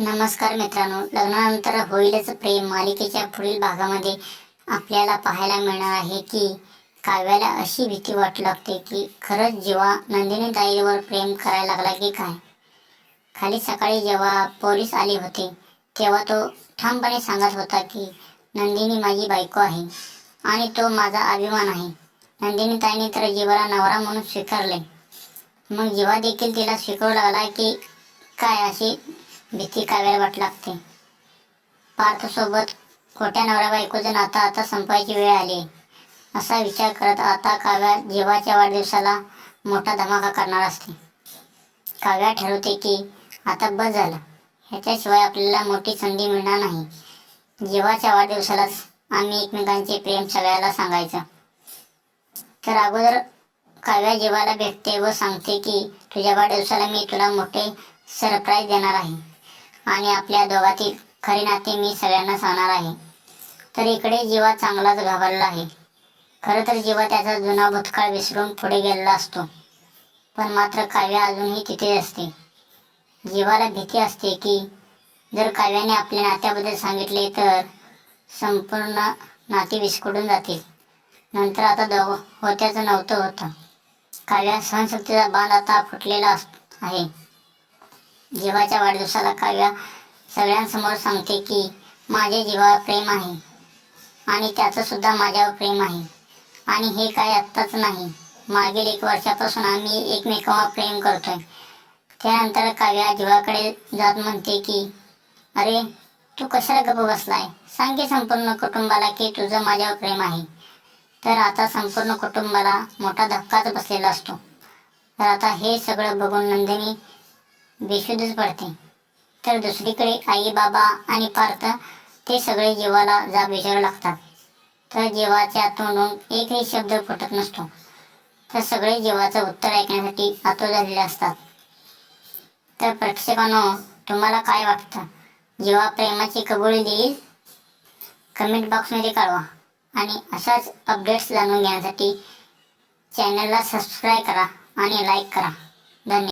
नमस्कार मित्रांनो. लग्नानंतर होईलच प्रेम मालिकेच्या पुढील भागामध्ये आपल्याला पाहायला मिळणार आहे की काव्याला अशी भीती वाटू लागते की खरंच जेव्हा नंदिनी ताईवर प्रेम करायला लागला की काय? खाली सकाळी जेव्हा पोलीस आले होते तेव्हा तो ठामपणे सांगत होता की नंदिनी माझी बायको आहे आणि तो माझा अभिमान आहे. नंदिनी ताईने तर जीवाला नवरा म्हणून स्वीकारले. मग जेव्हा देखील तिला स्वीकारू लागला की काय अशी भीती काव्याला वाट लागते? पार्थसोबत खोट्या नवरा बायकोचं नातं आता संपायची वेळ आली. असा विचार करत आता काव्या जीवाच्या वाढदिवसाला मोठा धमाका करणार असते. काव्या ठरवते की आता बस झालं. ह्याच्याशिवाय आपल्याला मोठी संधी मिळणार नाही. जीवाच्या वाढदिवसालाच आम्ही एकमेकांचे प्रेम सगळ्याला सांगायचं. तर अगोदर काव्या जीवाला भेटते व सांगते की तुझ्या वाढदिवसाला मी तुला मोठे सरप्राईज देणार आहे. आणि आपल्या दोघातील खरे नाते मी सगळ्यांना सांगणार आहे. तर इकडे जीवा चांगलाच घाबरला आहे. खरं तर जीवा त्याचा जुना भूतकाळ विसरून पुढे गेलेला असतो. पण मात्र काव्या अजूनही तिथे असते. जीवाला भीती असते की जर काव्याने आपल्या नात्याबद्दल सांगितले तर संपूर्ण नाती विस्कटून जातील. नंतर आता दोघं होत्याचं नव्हतं होतं. काव्या सहनशक्तीचा बांध आता फुटलेला अस- आहे. जीवाच्या वाढदिवसाला काव्या सगळ्यांसमोर सांगते की माझे जीवावर प्रेम आहे आणि त्याचं सुद्धा माझ्यावर प्रेम आहे. आणि हे काय आत्ताच नाही. मागील एक वर्षापासून आम्ही एकमेकांवर प्रेम करतोय. त्यानंतर काव्या जीवाकडे जात म्हणते की अरे तू कशाला गप्प बसलाय? सांगे संपूर्ण कुटुंबाला की तुझं माझ्यावर प्रेम आहे. तर आता संपूर्ण कुटुंबाला मोठा धक्काच बसलेला असतो. तर आता हे सगळं बघून नंदिनी बेशुद्धच पडते. तर दुसरीकडे आई बाबा आणि पार्थ ते सगळे जीवाला जाब विचारू लागतात. तर जीवाच्या तोंडून एकही शब्द फुटत नसतो. तर सगळे जीवाचं उत्तर ऐकण्यासाठी आतो झालेले असतात. तर प्रेक्षकांनो तुम्हाला काय वाटतं? जेव्हा प्रेमाची कबुली देईल? कमेंट बॉक्समध्ये कळवा. आणि अशाच अपडेट्स जाणून घेण्यासाठी चॅनलला सबस्क्राईब करा आणि लाईक करा. धन्यवाद.